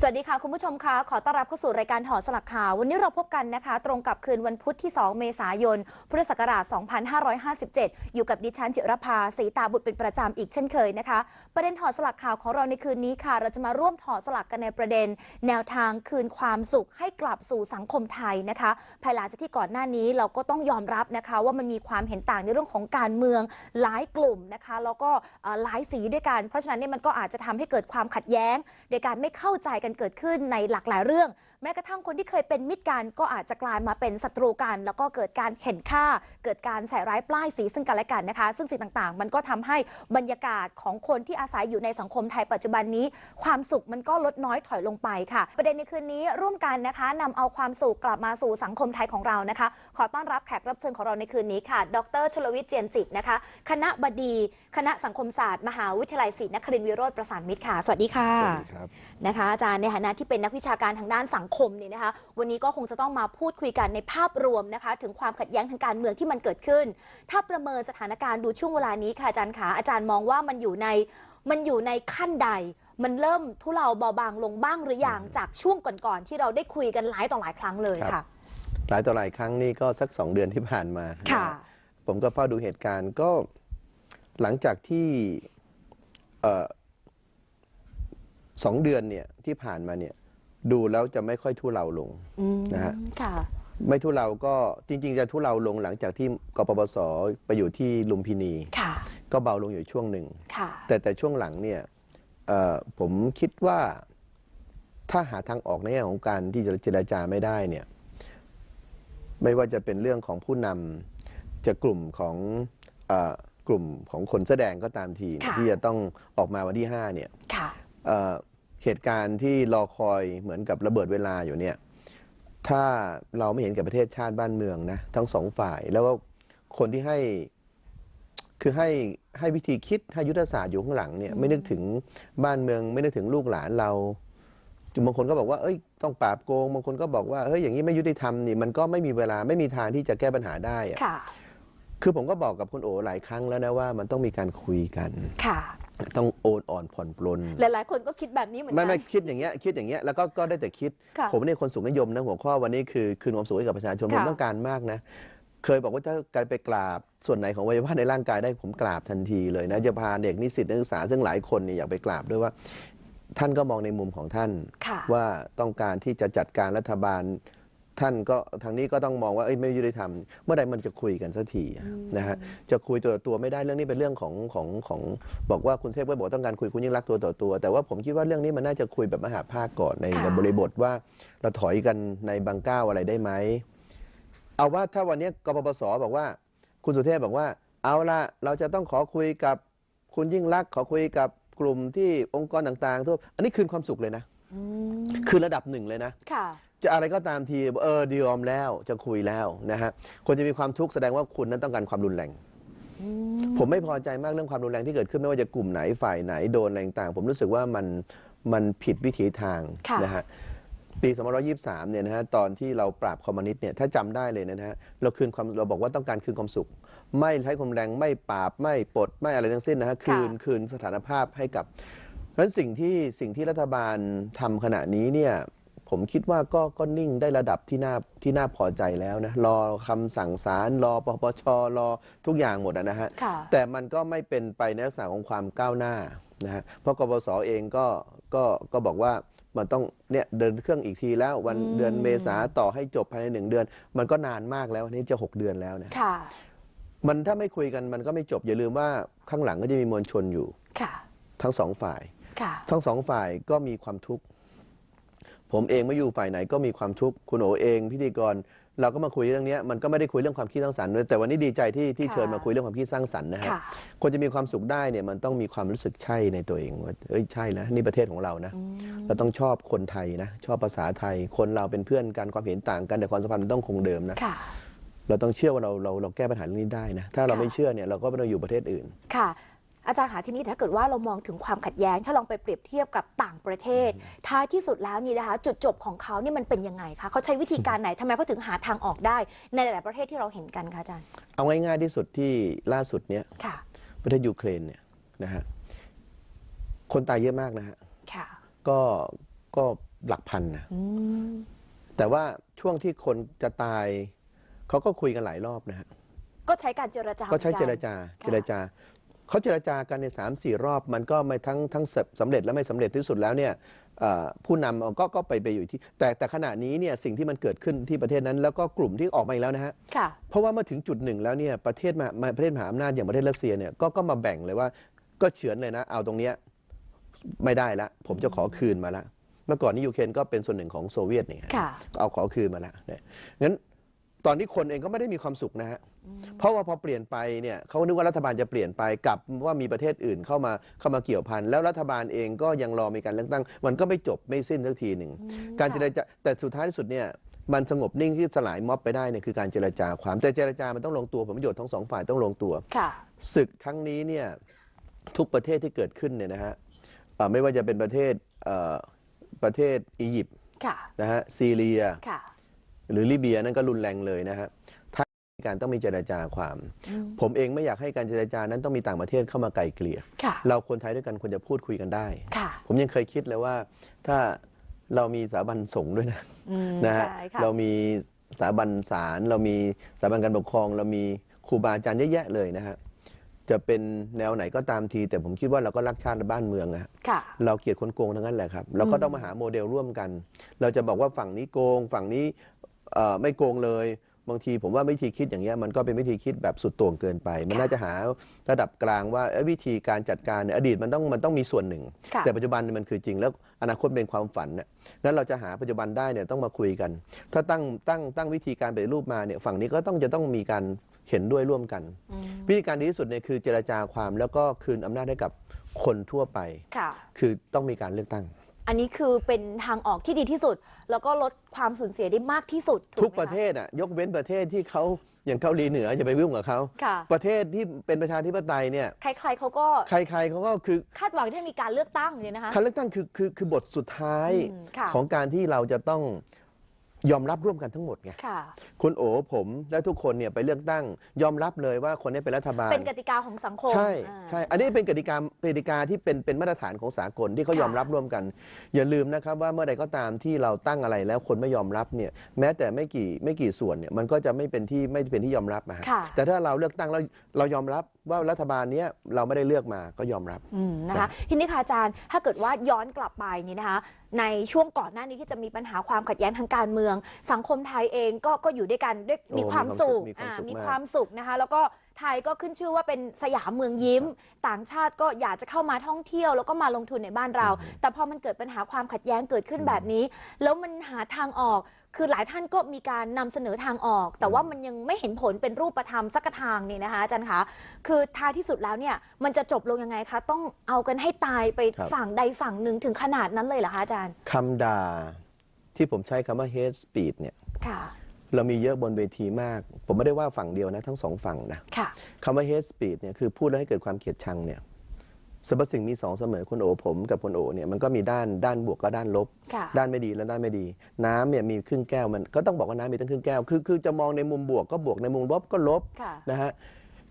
สวัสดีค่ะ คุณผู้ชมคะขอต้อนรับเข้าสู่รายการหอสลักข่าว วันนี้เราพบกันนะคะ ตรงกับคืนวันพุธที่ 2 เมษายน พุทธศักราช 2557 อยู่กับดิฉันจิรภาศรีตาบุตรเป็นประจำอีกเช่นเคยนะคะ ประเด็นหอสลักข่าวของเราในคืนนี้ค่ะ เราจะมาร่วมหอสลักกันในประเด็น แนวทางคืนความสุขให้กลับสู่สังคมไทยนะคะ ภายหลังจากที่ก่อนหน้านี้เราก็ต้องยอมรับนะคะ ว่ามันมีความเห็นต่างในเรื่องของการเมืองหลายกลุ่มนะคะ แล้วก็หลายสีด้วยกัน เพราะฉะนั้นเนี่ยมันก็อาจจะทำให้เกิดความขัดแย้ง โดยการไม่เข้าใจกันเกิดขึ้นในหลากหลายเรื่องแม้กระทั่งคนที่เคยเป็นมิตรกันก็อาจจะกลายมาเป็นศัตรูกัน แล้วก็เกิดการเห็นค่า เกิดการใส่ร้ายป้ายสีซึ่งกันและกันนะคะ ซึ่งสิ่งต่างๆ มันก็ทำให้บรรยากาศของคนที่อาศัยอยู่ในสังคมไทยปัจจุบันนี้ ความสุขมันก็ลดน้อยถอยลงไปค่ะ ประเด็นในคืนนี้ร่วมกันนะคะนำเอาความสุขกลับมาสู่สังคมไทยของเรานะคะ ขอต้อนรับแขกรับเชิญของเราในคืนนี้ค่ะ ดรชลวิทย์เจียนจิตนะคะ คณะบดี คณะสังคมศาสตร์ มหาวิทยาลัยศรีนครินทร์วิโรธประสานมิตรค่ะ สวัสดีค่ะสวัสดีครับนะคะอาจารย์ในฐานะที่เป็นนักวิชาการทางด้านสังคมเนี่ยนะคะ วันนี้ก็คงจะต้องมาพูดคุยกันในภาพรวมนะคะ ถึงความขัดแย้งทางการเมืองที่มันเกิดขึ้น ถ้าประเมินสถานการณ์ดูช่วงเวลานี้ค่ะอาจารย์ขาอาจารย์มองว่ามันอยู่ในมันอยู่ในขั้นใด มันเริ่มทุเลาเบาบางลงบ้างหรือยังจากช่วงก่อนๆที่เราได้คุยกันหลายต่อหลายครั้งเลยครัค่ะบหลายต่อหลายครั้งนี่ก็สักสองเดือนที่ผ่านมาค่ะนฮผมก็เฝ้าดูเหตุการณ์ก็หลังจากที่เอ่อสองเดือนเนี่ยที่ผ่านมาเนี่ย ดูแล้วจะไม่ค่อยทุเลาลงอืมนะฮะ ค่ะ ไม่ทุเลาก็จริง ๆ จะทุเลาลงหลังจากที่กปปสไปอยู่ที่ลุมพินี ค่ะ ก็เบาลงอยู่ช่วงหนึ่ง ค่ะ แต่แต่ช่วงหลังเนี่ยเอ่อผมคิดว่าถ้าหาทางออกในแง่ของการที่จะเจรจาไม่ได้เนี่ยไม่ว่าจะเป็นเรื่องของผู้นำจะกลุ่มของเออกลุ่มของคนแสอแดงก็ตามทีค่ะ ที่จะต้องออกมาวันที่ห้าเนี่ยค่ะ เอ่อ เหตุการณ์ที่รอคอยเหมือนกับระเบิดเวลาอยู่เนี่ย ถ้าเราไม่เห็นแก่ประเทศชาติบ้านเมืองนะทั้งสองฝ่ายแล้วก็คนที่ให้คือให้ให้วิธีคิดให้ยุทธศาสตร์อยู่ข้างหลังเนี่ยไม่นึกถึงบ้านเมือง ไม่นึกถึงลูกหลานเราบางคนก็บอกว่าเอ้ยต้องปราบโกงบางคนก็บอกว่าเฮ้ยอย่างนี้ไม่ยุติธรรมนี่มันก็ไม่มีเวลาไม่มีทางที่จะแก้ปัญหาได้อะค่ะคือผมก็บอกกับคุณโอหลายครั้งแล้วนะว่ามันต้องมีการคุยกันค่ะ ต้องโอนอ่อนผ่อนปลนหลาย ๆ คนก็คิดแบบนี้เหมือนกัไม่ไม่คิดอย่างเงี้ยคิดอย่างเงี้ยแล้วก็ก็ได้แต่คิด ค่ะ ผมเนี่ยคนสุขนิยมนะหัวข้อวันนี้คือคืนความสุขให้กับประชาชนค่ะผมต้องการมากนะ เคยบอกว่าถ้าการไปกราบส่วนไหนของอวัยวะในร่างกายได้ผมกราบทันทีเลยนะจะพาเด็กนิสิตนักศึกษาซึ่งหลายคนเนี่ยอยากไปกราบด้วยว่า ท่านก็มองในมุมของท่าน ค่ะ ว่าต้องการที่จะจัดการรัฐบาล ท่านก็ทางนี้ก็ต้องมองว่าเอ้ยไม่ยุติธรรมเมื่อใดมันจะคุยกันสักทีอะนะฮะจะคุยตัวต่อตัวไม่ได้เรื่องนี้เป็นเรื่องของของของบอกว่าคุณเทพก็บอกต้องการคุยคุณยิ่งรักษณ์ตัวต่อตัว แต่ว่าผมคิดว่าเรื่องนี้มันน่าจะคุยแบบมหาภาคก่อนในค่ะในบริบทว่าเราถอยกันในบางก้าวอะไรได้ไหมเอาว่าถ้าวันนี้กปปสบอกว่า คุณสุเทพบอกว่า เอาละเราจะต้องขอคุยกับคุณยิ่งรักษณ์ขอคุยกับกลุ่มที่องค์กรต่างๆทั่วอันนี้คืนความสุขเลยนะอืมคือระดับหนึ่งเลยนะค่ะ จะอะไรก็ตามทีเออดียอมแล้วจะคุยแล้วนะฮะคนจะมีความทุกข์แสดงว่าคุณนั้นต้องการความรุนแรงอืมผมไม่พอใจมากเรื่องความรุนแรงที่เกิดขึ้นไม่ว่าจะกลุ่มไหนฝ่ายไหนโดนอะไรต่างๆผมรู้สึกว่ามันมันผิดวิถีทางค่ะนะฮะปี2523 เนี่ยนะฮะตอนที่เราปราบคอมมิวนิสต์เนี่ยถ้าจำได้เลยนะฮะเราคืนความเราบอกว่าต้องการคืนความสุข ไม่ใช้ความแรงไม่ปราบไม่ปลดไม่อะไรทั้งสิ้นนะฮะคืนคืนสถานภาพให้กับเพราะฉะนั้นสิ่งที่สิ่งที่รัฐบาลทำขณะนี้เนี่ย ผมคิดว่าก็ก็นิ่งได้ระดับที่น่าที่น่าพอใจแล้วนะรอคำสั่งศาลรอปปชรอทุกอย่างหมดอะนะฮะค่ะ แต่มันก็ไม่เป็นไปในลักษณะของความก้าวหน้านะฮะเพราะกบสเองก็ก็ก็บอกว่ามันต้องเนี่ยเดินเครื่องอีกทีแล้ววันอืมเดือนเมษาต่อให้จบภายในหนึ่งเดือน มันก็นานมากแล้วอันนี่จะหกเดือนแล้วนะค่ะ มันถ้าไม่คุยกันมันก็ไม่จบอย่าลืมว่าข้างหลังก็จะมีมวลชนอยู่ ค่ะ ทั้งสองฝ่าย ค่ะ ทั้งสองฝ่ายก็มีความทุกข์ ผมเองไม่อยู่ฝ่ายไหนก็มีความทุกข์คุณโอเอง พิธีกรเราก็มาคุยเรื่องเนี้ยมันก็ไม่ได้คุยเรื่องความคิดสร้างสรรค์ด้วยแต่วันนี้ดีใจที่ที่ค่ะเชิญมาคุยเรื่องความคิดสร้างสรรค์นะฮะค่ะคนจะมีความสุขได้เนี่ยมันต้องมีความรู้สึกใช่ในตัวเองว่าเอ้ยใช่นะนี่ประเทศของเรานะอืมเราต้องชอบคนไทยนะชอบภาษาไทย คนเราเป็นเพื่อนกันความเห็นต่างกันแต่ความสัมพันธ์มันต้องคงเดิมนะค่ะเราต้องเชื่อว่าเราเราเราแก้ปัญหาเรื่องนี้ได้นะถ้าเราค่ะไม่เชื่อเนี่ยเราก็ไม่ต้องอยู่ประเทศอื่นค่ะ อาจารย์คะทีนี้ถ้าเกิดว่าเรามองถึงความขัดแย้ง ถ้าลองไปเปรียบเทียบกับต่างประเทศ ท้ายที่สุดแล้วนี่นะคะ จุดจบของเขานี่มันเป็นยังไงคะเขาใช้วิธีการไหนทำไมเขาถึงหาทางออกได้ ในหลาย ๆประเทศที่เราเห็นกันคะอาจารย์ เอาง่ายๆที่สุดที่ล่าสุดเนี่ยค่ะ ประเทศยูเครนเนี่ยนะฮะคนตายเยอะมากนะฮะค่ะก็ก็หลักพันนะอืมแต่ว่าช่วงที่คนจะตายเขาก็คุยกันหลายรอบนะฮะ ก็ใช้การเจรจาก็ใช้เจรหมือนนจาค่ะเจรจา เขาเจรจากันในสามสี่รอบมันก็ไม่ทั้งทั้งสำสำเร็จและไม่สำเร็จที่สุดแล้วเนี่ยเอ่อผู้นำก็ก็ไปไปอยู่ที่ แต่แต่ขณะนี้เนี่ยสิ่งที่มันเกิดขึ้นที่ประเทศนั้น แล้วก็กลุ่มที่ออกมาอีกแล้วนะฮะค่ะเพราะว่าเมื่อถึงจุดหนึ่งแล้วเนี่ยประเทศมามาประเทศมหาอำนาจอย่างประเทศรัสเซียเนี่ยก็ก็มาแบ่งเลยว่าก็เฉือนเลยนะ เอาตรงเนี้ยไม่ได้ละ ผมจะขอคืนมาละเมื่อก่อนนี้ยูเครนก็เป็นส่วนหนึ่งของโซเวียตนี่ค่ะก็เอาขอคืนมาแล้วเนี่ยงั้น ตอนนี้คนเองก็ไม่ได้มีความสุขนะฮะเพราะว่าพอเปลี่ยนไปเนี่ยเขานึกว่ารัฐบาลจะเปลี่ยนไปกลับว่ามีประเทศอื่นเข้ามาเข้ามาเกี่ยวพันแล้วรัฐบาลเองก็ยังรอมีการเลือกตั้ง มันก็ไม่จบไม่สิ้นสักทีหนึ่งการเจรจาแต่สุดท้ายที่สุดเนี่ยมันสงบนิ่งที่สลายม็อบไปได้เนี่ยคือการเจรจาความแต่เจรจามันต้องลงตัวผลประโยชน์ทั้งสองฝ่ายต้องลงตัวค่ะศึกครั้งนี้เนี่ยทุกประเทศที่เกิดขึ้นเนี่ยนะฮะเอ่อไม่ว่าจะเป็นประเทศเอ่อประเทศอียิปต์ค่ะนะฮะซีเรียค่ะ หรือลิเบียนั่นก็รุนแรงเลยนะฮะถ้ามีการต้องมีเจรจาความ ผมเองไม่อยากให้การเจรจานั้นต้องมีต่างประเทศเข้ามาไกลเกลี่ยค่ะเราคนไทยด้วยกันควรจะพูดคุยกันได้ค่ะผมยังเคยคิดเลยว่าถ้าเรามีสถาบันสงฆ์ด้วยนะอืมนะฮะใช่ค่ะเรามีสถาบันศาลเรามีสถาบันการปกครอง เรามีครูบาอาจารย์เยอะแยะเลยนะฮะจะเป็นแนวไหนก็ตามที แต่ผมคิดว่าเราก็รักชาติและบ้านเมืองอะค่ะเราเกลียดคนโกงทั้งนั้นแหละครับ เราก็ต้องมาหาโมเดลร่วมกัน เราจะบอกว่าฝั่งนี้โกง ฝั่งนี้เอ่อ ไม่โกงเลยบางทีผมว่าวิธีคิดอย่างเงี้ยมันก็เป็นวิธีคิดแบบสุดโต่งเกินไป มันน่าจะหาระดับกลางว่าเอ้ยวิธีการจัดการเนี่ยอดีตมันต้องมันต้องมีส่วนหนึ่งค่ะแต่ปัจจุบันเนี่ยมันคือจริงแล้วอนาคตเป็นความฝันเนี่ยงั้นเราจะหาปัจจุบันได้เนี่ยต้องมาคุยกัน ถ้าตั้งตั้งตั้งวิธีการปฏิรูปมาเนี่ยฝั่งนี้ก็ต้องจะต้องมีการเห็นด้วยร่วมกัน วิธีการดีที่สุดเนี่ยคือเจรจาความแล้วก็คืนอำนาจให้กับคนทั่วไปค่ะคือต้องมีการเลือกตั้ง อันนี้คือเป็นทางออกที่ดีที่สุด แล้วก็ลดความสูญเสียได้มากที่สุดถูทุกไหมคประเทศอะยกเว้นประเทศที่เขาอย่างเกาหลีเหนืออย่าไปยุ่งกับเขาค่ะ ประเทศที่เป็นประชาธิปไตยเนี่ยใครๆเขาก็ใครๆเขาก็คือคาดหวังที่จะมีการเลือกตั้งเนี่ยนะคะ การเลือกตั้งคือคือคือบทสุดท้ายอืมค่ะ ของการที่เราจะต้อง ยอมรับร่วมกันทั้งหมดไงค่ะ คุณโอผมและทุกคนเนี่ยไปเลือกตั้ง ยอมรับเลยว่าคนนี้เป็นรัฐบาล เป็นกติกาของสังคมใช่อ่า ใช่ อันนี้เป็นกติกากติกาที่เป็นเป็นมาตรฐานของสากลที่เขาค่ะ ยอมรับร่วมกัน อย่าลืมนะครับว่าเมื่อใดก็ตามที่เราตั้งอะไรแล้วคนไม่ยอมรับเนี่ยแม้แต่ไม่กี่ไม่กี่ส่วนเนี่ยมันก็จะไม่เป็นที่ไม่เป็นที่ยอมรับนะฮะ ค่ะ แต่ถ้าเราเลือกตั้งแล้วเรายอมรับ ว่ารัฐบาลเนี้ยเราไม่ได้เลือกมาก็ยอมรับ อืมนะคะ ทีนี้ค่ะอาจารย์ถ้าเกิดว่าย้อนกลับไปนี่นะคะ ในช่วงก่อนหน้านี้ที่จะมีปัญหาความขัดแย้งทางการเมือง สังคมไทยเองก็ก็อยู่ด้วยกันด้วยโอ้มีความสุขมีความสุขอ่ามีมีความสุขมากความสุขนะคะ แล้วก็ ไทยก็ขึ้นชื่อว่าเป็นสยามเมืองยิ้ม ต่างชาติก็อยากจะเข้ามาท่องเที่ยว แล้วก็มาลงทุนในบ้านเรา แต่พอมันเกิดปัญหาความขัดแย้งเกิดขึ้นแบบนี้ แล้วมันหาทางออกคือหลายท่านก็มีการนำเสนอทางออก แต่ว่ามันยังไม่เห็นผลเป็นรูปธรรมสักทางนี่นะคะอาจารย์คะคือท้ายที่สุดแล้วเนี่ยมันจะจบลงยังไงคะต้องเอากันให้ตายไปครับฝั่งใดฝั่งหนึ่งถึงขนาดนั้นเลยเหรอคะอาจารย์คำด่าที่ผมใช้คำว่า hate speech เนี่ยค่ะ เรามีเยอะบนเวทีมาก ผมไม่ได้ว่าฝั่งเดียวนะทั้งสองฝั่งนะค่ะ คำว่า hate speech เนี่ยคือพูดแล้วให้เกิดความเกลียดชังเนี่ยสรรพสิ่งมีสองเสมอคุณโอผมกับคุณโอเนี่ยมันก็มีด้านด้านบวกกับด้านลบ ค่ะ ด้านไม่ดีและด้านไม่ดี น้ำเนี่ยมีครึ่งแก้วมันก็ต้องบอกว่าน้ำมีตั้งครึ่งแก้วคือคือจะมองในมุมบวกก็บวกในมุมลบก็ลบค่ะ นะฮะ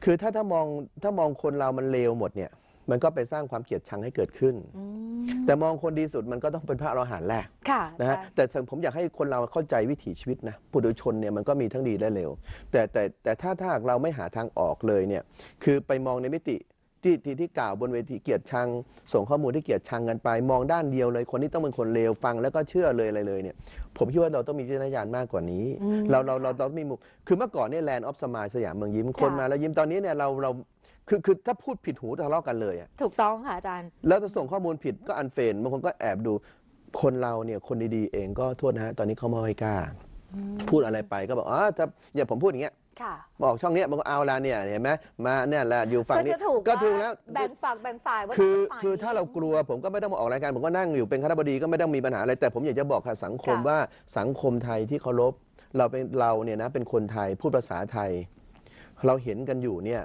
คือถ้าถ้ามองถ้ามองคนเรามันเลวหมดเนี่ย มันก็ไปสร้างความเกลียดชังให้เกิดขึ้นอืมแต่มองคนดีสุดมันก็ต้องเป็นพระอรหันต์แหละค่ะนะฮะอาจารย์แต่ผมอยากให้คนเราเข้าใจวิถีชีวิตนะปุถุชนเนี่ยมันก็มีทั้งดีและเลวแต่แต่แต่ถ้าถ้าหากเราไม่หาทางออกเลยเนี่ยคือไปมองในมิติที่ที่ที่กล่าวบนเวทีเกียรติชัง ส่งข้อมูลที่เกียรติชังกันไป มองด้านเดียวเลยคนที่ต้องเป็นคนเลวฟังแล้วก็เชื่อเลยอะไรเลยเนี่ย ผมคิดว่าเราต้องมีวิจารณญาณมากกว่านี้อืมเราเราเราเราต้องมีมุมคือเมื่อก่อนเนี่ยแลนด์ออฟสมายสยามเมืองยิ้มคนมาแล้วยิ้มตอนนี้เนี่ยเราเรา คือคือถ้าพูดผิดหูทะเลาะกันเลยอะถูกต้องค่ะอาจารย์ แล้วจะส่งข้อมูลผิดก็อันเฟนบางคนก็แอบดูคนเราเนี่ยคนดีๆเองก็โทษนะฮะตอนนี้เขาไม่ค่อยกล้า พูดอะไรไปก็บอกอ๋อถ้าอย่าผมพูดอย่างเงี้ยค่ะ บอกช่องเนี้ยมันก็เอาละเนี่ยเห็นไหมมาเนี่ยแหละอยู่ฝั่งก็นี้จะถูกก็ว่าถูกแล้ว แบ่งฝักแบ่งฝ่ายว่าคือจะเป็นฝ่ยคือนี้ถ้าเรากลัวผมก็ไม่ต้องมาออกรายการผมก็นั่งอยู่เป็นคณะบดีก็ไม่ต้องมีปัญหาอะไร แต่ผมอยากจะบอกค่ะสังคมค่ะว่าสังคมไทยที่เคารพเราเป็นเราเนี่ยนะเป็นคนไทยพูดภาษาไทย เราเห็นกันอยู่เนี่ย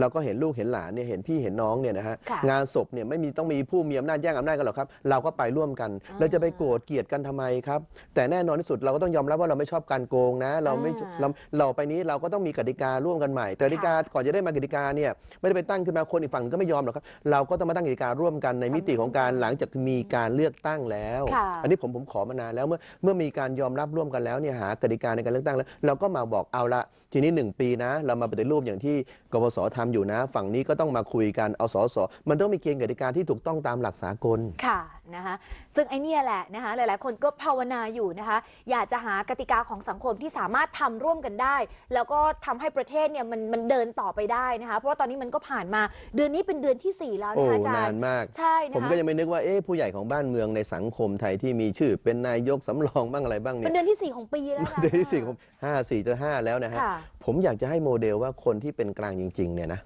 เราก็เห็นลูกเห็นหลานเนี่ยเห็นพี่เห็นน้องเนี่ยนะฮะค่ะงานศพเนี่ยไม่มีต้องมีผู้มีอำนาจแย่งอำนาจกันหรอกครับเราก็ไปร่วมกันอ่าเราจะไปโกรธเกลียดกันทำไมครับแต่แน่นอนที่สุดเราก็ต้องยอมรับว่าเราไม่ชอบการโกงนะเราไม่อ่า เราเราไปนี้เราก็ต้องมีกติการ่วมกันใหม่แต่กติกาก่อนจะได้มากติกาเนี่ยไม่ได้ไปตั้งขึ้นมาคนอีกฝั่งก็ไม่ยอมหรอกครับเราก็ต้องมาตั้งกติการ่วมกันในมิติของการหลังจากมีการเลือกตั้งแล้ว ค่ะ อันนี้ผมผมขอมานานแล้วเมื่อเมื่อมีการยอมรับร่วมกันแล้วเนี่ยหากติกาในการเลือกตั้งแล้ว เราก็มาบอกเอาละทีนี้หนึ่งปีนะ เรามาปฏิรูปอย่างที่กบสทำอยู่นะ ฝั่งนี้ก็ต้องมาคุยกันเอาสอสอมันต้องมีเกณฑ์กติกาที่ถูกต้องตามหลักสากลค่ะ นะคะซึ่งไอเนี่ยแหละนะคะหลายๆ คนก็ภาวนาอยู่นะคะอยากจะหากติกาของสังคมที่สามารถทำร่วมกันได้ แล้วก็ทำให้ประเทศเนี่ยมันมันเดินต่อไปได้นะคะเพราะว่าตอนนี้มันก็ผ่านมาเดือนนี้เป็นเดือนที่ 4 แล้วโอ้นะคะอาจารนานย์มากใช่นะคะผมก็ยังไม่นึกว่าเอ๊ะผู้ใหญ่ของบ้านเมืองในสังคมไทยที่มีชื่อเป็นนายกสำรองบ้างอะไรบ้างเป็เนี่นยเดือนที่ 4 ของปีแล้วอาจารย์เดือนที่สี่ของห้าสี่จะห้าแล้วนะฮะค่ะผมอยากจะให้โมเดลว่าคนที่เป็นกลางจริงๆเนี่ยนะ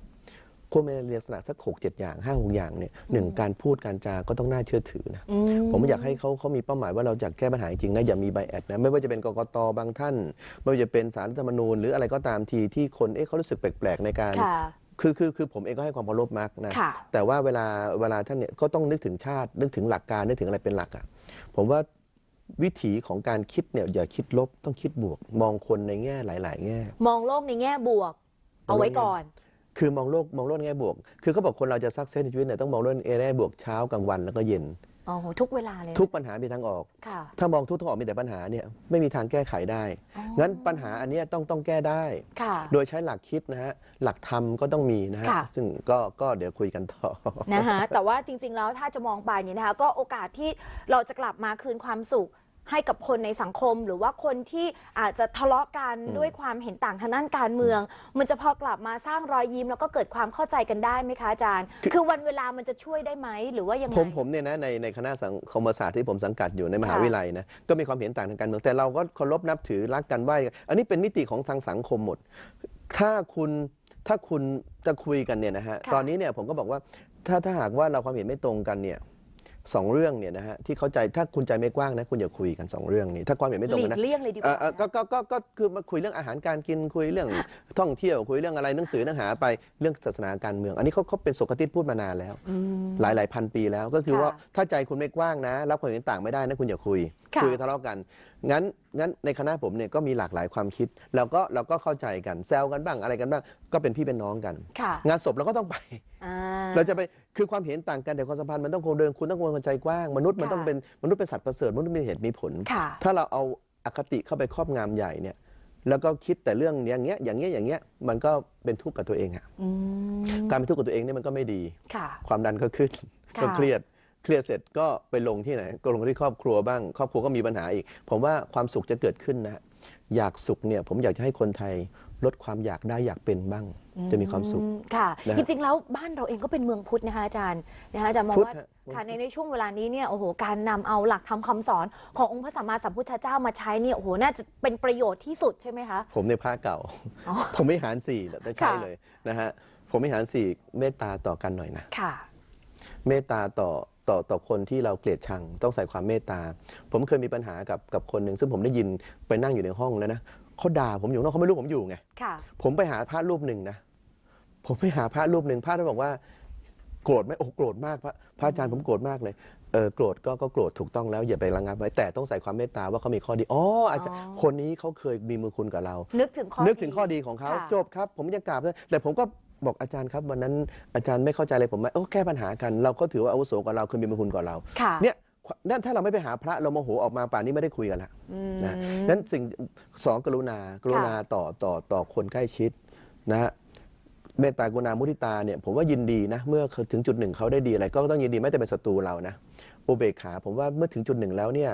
ควรเป็นลักษณะสักหกเจ็ดอย่างห้าหกอย่างเนี่ยหนึ่งการพูดการจาก็ต้องน่าเชื่อถือนะอืผมอยากให้เขาเขามีเป้าหมายว่าเราจะแก้ปัญหาจริงๆนะอย่ามีไบแอดนะไม่ว่าจะเป็นกกตบางท่าน ไม่ว่าจะเป็นสารรัฐธรรมนูญ หรืออะไรก็ตามทีที่คนเอ๊ะเขารู้สึกแปลกๆในการค่ะคือคือคือผมเองก็ให้ความเคารพมากนะค่ะแต่ว่าเวลาเวลาท่านเนี่ยก็ต้องนึกถึงชาติ นึกถึงหลักการนึกถึงอะไรเป็นหลักอะ่ะผมว่าวิถีของการคิดเนี่ยอย่าคิดลบต้องคิดบวก มองคนในแง่หลาย ๆ แง่ มองโลกในแง่บวก เอาไว้ก่อน คือมองโลกมองโลกในแง่บวก คือเขาบอกคนเราจะสักเซสในชีวิตเนี่ยต้องมองโลกในแง่บวกเช้ากลางวันแล้วก็เย็นอ๋อทุกเวลาเลยทุกปัญหามีทางออก ค่ะ ถ้ามองทุกทางออกมีแต่ปัญหาเนี่ยไม่มีทางแก้ไขได้อ๋องั้นปัญหาอันเนี้ยต้องต้องแก้ได้ ค่ะ โดยใช้หลักคิดนะฮะ หลักธรรมก็ต้องมีนะฮะ ค่ะ ซึ่งก็ก็เดี๋ยวคุยกันต่อ นะคะแต่ว่าจริงๆแล้วถ้าจะมองไปเนี่ยนะคะก็โอกาสที่เราจะกลับมาคืนความสุข ให้กับคนในสังคมหรือว่าคนที่อาจจะทะเลาะกันอืมด้วยความเห็นต่างทางด้านการเมือง มันจะพอกลับมาสร้างรอยยิ้มแล้วก็เกิดความเข้าใจกันได้ไหมคะอาจารย์ คือวันเวลามันจะช่วยได้ไหมหรือว่ายังไง ผมผมเนี่ยนะในในคณะสังคมศาสตร์ที่ผมสังกัดอยู่ในมหาค่ะวิทยาลัยนะก็มีความเห็นต่างทางการเมืองแต่เราก็เคารพนับถือรักกันไหวกันอันนี้เป็นมิติของทางสังคมหมด ถ้าคุณถ้าคุณจะคุยกันเนี่ยนะฮะค่ะตอนนี้เนี่ยผมก็บอกว่าถ้าถ้าหากว่าเราความเห็นไม่ตรงกันเนี่ย สองเรื่องเนี่ยนะฮะที่เข้าใจถ้าคุณใจไม่กว้างนะคุณอย่าคุยกันสองเรื่องนี้ถ้าความเห็นไม่ตรงหลีกันกนะเลี่ยงเลยดีกเอ่ว่าอเอ่อก็ก็ก็ก็คือมาคุยเรื่องอาหารการกินคุยเรื่องท่องเที่ยวคุยเรื่องอะไรหนังสือเนื้อหาไปเรื่องศาสนาการเมือง อันนี้เขาเขาเป็นสกติพูดมานานแล้วอืมหลายหลายพันปีแล้วก็คือค่ะว่าถ้าใจคุณไม่กว้างนะ รับความเห็นต่างไม่ได้นะคุณอย่าคุยค่ะคุยกันทะเลาะกันงั้นงั้นในคณะผมเนี่ยก็มีหลากหลายความคิดเราก็เราก็เข้าใจกันแซวกันบ้างอะไรกันบ้างก็เป็นพี่เป็นน้องกัน ค่ะงานศพเราก็ต้องไป อ่า เราจะไป คือความเห็นต่างกันแต่ความสัมพันธ์มันต้องคงเดินคุณต้องคงใจกว้างมนุษย์มันค่ะต้องเป็นมนุษย์เป็นสัตว์ประเสริฐมนุษย์มีเหตุมีผลค่ะถ้าเราเอาอคติเข้าไปครอบงำใหญ่เนี่ยแล้วก็คิดแต่เรื่องอย่างเงี้ยอย่างเงี้ยอย่างเงี้ยมันก็เป็นทุกข์กับตัวเองอะอืมการเป็นทุกข์กับตัวเองเนี่ยมันก็ไม่ดีค่ะความดันก็ขึ้นค่ะก็เครียดเครียดเสร็จก็ไปลงที่ไหนก็ลงที่ครอบครัวบ้าง ครอบครัวก็มีปัญหาอีก ผมว่าความสุขจะเกิดขึ้นนะ อยากสุขเนี่ยผมอยากจะให้คนไทย ลดความอยากได้อยากเป็นบ้าง จะมีความสุขอืค่ะ นะฮะจริงๆ แล้วบ้านเราเองก็เป็นเมืองพุทธนะคะอาจารย์นะคะอาจารย์มองพุทธว่าฮะ ค่ะในในช่วงเวลานี้เนี่ยโอ้โหการนำเอาหลักธรรมคำสอนขององค์พระสัมมาสัมพุทธเจ้ามาใช้เนี่ยโอ้โหน่าจะเป็นประโยชน์ที่สุดใช่ไหมคะ ผมในพระเก่า อ๋อผมไม่หารสี่แต่ใช่ค่ะ เลยนะฮะผมไม่หารสี่เมตตาต่อกันหน่อยนะ ค่ะ เมตตาต่อต่อต่อคนที่เราเกลียดชัง ต้องใส่ความเมตตา ผมเคยมีปัญหากับกับคนหนึ่งซึ่งผมได้ยินไปนั่งอยู่ในห้องแล้วนะ เขาด่าผมอยู่ข้างนอกเขาไม่รู้ผมอยู่ไงค่ะผมไปหาพระรูปหนึ่งนะผมไปหาพระรูปหนึ่งพระท่านบอกว่า โกรธไหมโอ้โกรธมากพระพระอาจารย์ผมโกรธมากเลยเออโกรธก็ก็โกรธถูกต้องแล้วอย่าไประงับไว้แต่ต้องใส่ความเมตตาว่าเขามีข้อดีอ๋ออาจารย์อ๋อคนนี้เขาเคยมีมือคุณกับเรา นึกถึงข้อนึกถึงข้อดีของเขาค่ะจบครับ ผมจะกราบนะแต่ผมก็บอกอาจารย์ครับวันนั้นอาจารย์ไม่เข้าใจอะไรผมไหมโอ้แก้ปัญหากันเราก็ถือว่าอาวุโสกว่าเราคือมีมือคุณกว่าเราค่ะเนี่ย นั่นถ้าเราไม่ไปหาพระเราโมโหออกมาป่านนี้ไม่ได้คุยกันละอืมนะนั้นสิ่งสองกรุณากรุณาต่อต่อต่อคนใกล้ชิดนะฮะเมตตากรุณามุทิตาเนี่ยผมว่ายินดีนะเมื่อถึงจุดหนึ่งเขาได้ดีอะไรก็ต้องยินดีไม่แต่เป็นศัตรูเรานะอุเบกขาผมว่าเมื่อถึงจุดหนึ่งแล้วเนี่ย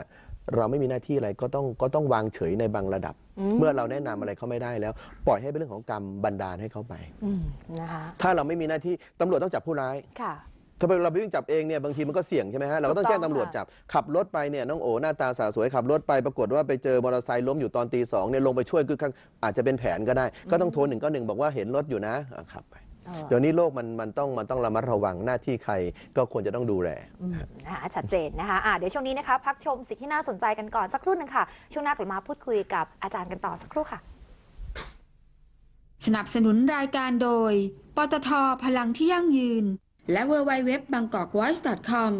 เราไม่มีหน้าที่อะไรก็ต้องก็ต้องวางเฉยในบางระดับ เมื่อเราแนะนำอะไรเขาไม่ได้แล้ว ปล่อยให้เป็นเรื่องของกรรมบันดาลให้เขาไปอืมนะคะถ้าเราไม่มีหน้าที่ตำรวจต้องจับผู้ร้ายค่ะ ถ้าเราไปวิ่งจับเองเนี่ยบางทีมันก็เสี่ยงใช่ไหมฮะเราก็ต้องถูกต้แจ้องงตำรวจค่ะจับขับรถไปเนี่ยน้องโอหน้าตาสาวสวยขับรถไปปรากฏว่าไปเจอมอเตอร์ไซค์ล้มอยู่ตอนตีสองเนี่ยลงไปช่วยคือข้างอาจจะเป็นแผนก็ได้ ก็ต้องโทรหนึ่งก็หนึ่งบอกว่าเห็นรถอยู่นะอะขับไปเออเดี๋ยวนี้โลกมันมันต้องมันต้องระมัดระวังหน้าที่ใครก็ควรจะต้องดูแลอืมนะคะชัดเจนนะคะอะเดี๋ยวช่วงนี้นะคะพักชมสิ่งที่น่าสนใจกันก่อนสักครู่หนึงค่ะ ช่วงหน้ากลับมาพูดคุยกับอาจารย์กันต่อสักครู่ค่ะเชสนับสนุนรายการโดย ปตทพลังที่ยั่งยืน และ w w w b a n g k o k v o i c e c o m